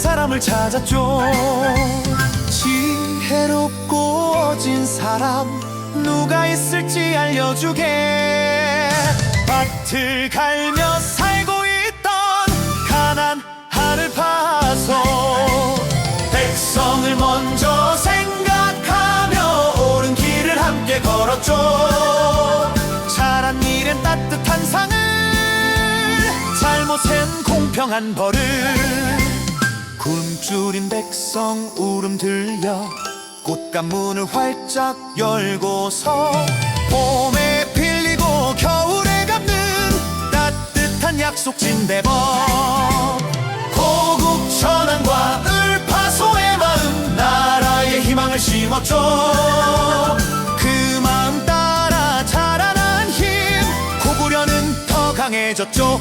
사람을 찾았죠. 지혜롭고 어진 사람 누가 있을지 알려주게. 밭을 갈며 살고 있던 가난 하를 파서 백성을 먼저 생각하며 옳은 길을 함께 걸었죠. 잘한 일엔 따뜻한 상을 잘못엔 공평한 벌을 굶주린 백성 울음 들려. 꽃감문을 활짝 열고서 봄에 필리고 겨울에 갚는 따뜻한 약속 진대법 고국 천안과 을파소의 마음 나라의 희망을 심었죠. 그 마음 따라 자라난 힘 고구려는 더 강해졌죠